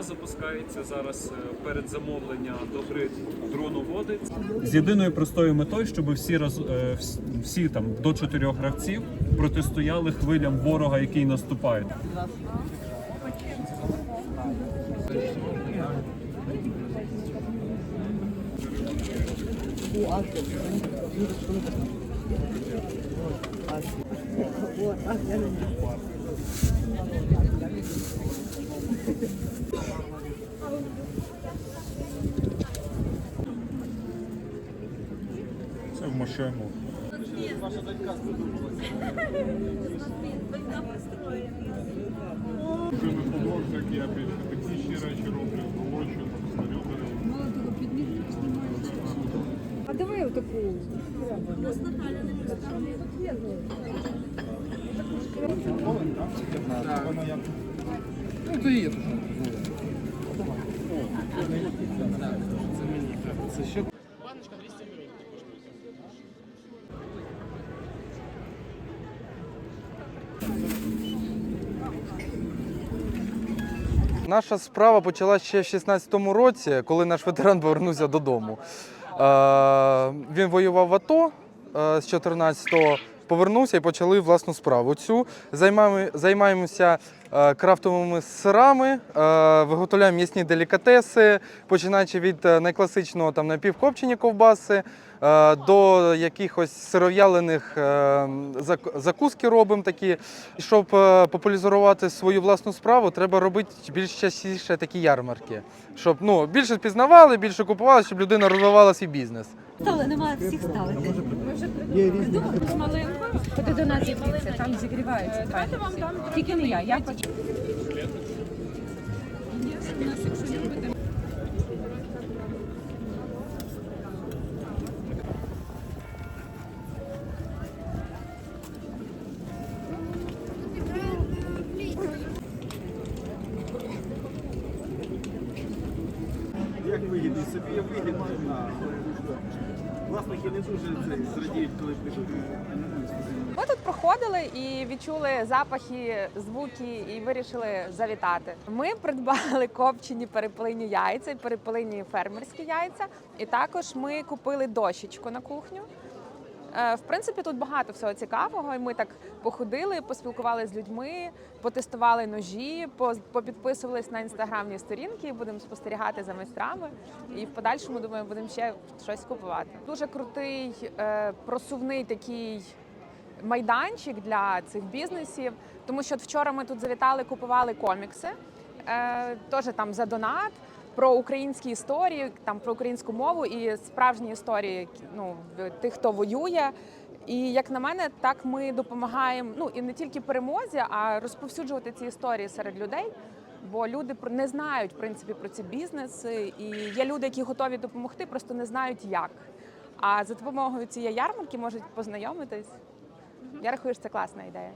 нас запускається зараз е, передзамовлення до гри дроноводи з єдиною простою метою, щоб всі раз е, всі там до чотирьох гравців протистояли хвилям ворога, який наступає. Це в машину. Вже не художник, я більше технічні речі роблю, Отаку. Ну, то є. Це ще Наша справа почалася ще в 16-му році, коли наш ветеран повернувся додому. Е, Він воював в АТО е, з 14-го, повернувся і почали власну справу. Цю займаємо, займаємося е, крафтовими сирами, е, виготовляємо м'ясні делікатеси, починаючи від е, найкласичного там напівкопчені ковбаси до якихось сиров'ялених зак- закуски робимо такі. Щоб популяризувати свою власну справу, треба робити більш частіше такі ярмарки, щоб ну більше пізнавали, більше купували, щоб людина розвивала свій бізнес. Стали, немає всіх ставити. Ходи до нас звідси, там зігріваються. файно всі. Тільки не я, я хочу. Як вигідний? Собі, як вигідно, а власники не дуже зрадіють, коли пишуть. Ми тут проходили і відчули запахи, звуки і вирішили завітати. Ми придбали копчені перепелині яйця, перепелині фермерські яйця. І також ми купили дощечку на кухню. Е, В принципі, тут багато всього цікавого. І ми так походили, поспілкувалися з людьми, потестували ножі, по- попідписувались на інстаграмні сторінки, будемо спостерігати за майстрами. І в подальшому думаю, будемо ще щось купувати. Дуже крутий е, просувний такий майданчик для цих бізнесів. Тому що вчора ми тут завітали, купували комікси, е, теж там за донат. Про українські історії, там про українську мову і справжні історії ну, тих, хто воює. І як на мене, так ми допомагаємо ну і не тільки перемозі, а розповсюджувати ці історії серед людей. Бо люди не знають в принципі про ці бізнеси, і є люди, які готові допомогти, просто не знають як. А за допомогою цієї ярмарки можуть познайомитись. Я рахую, що це класна ідея.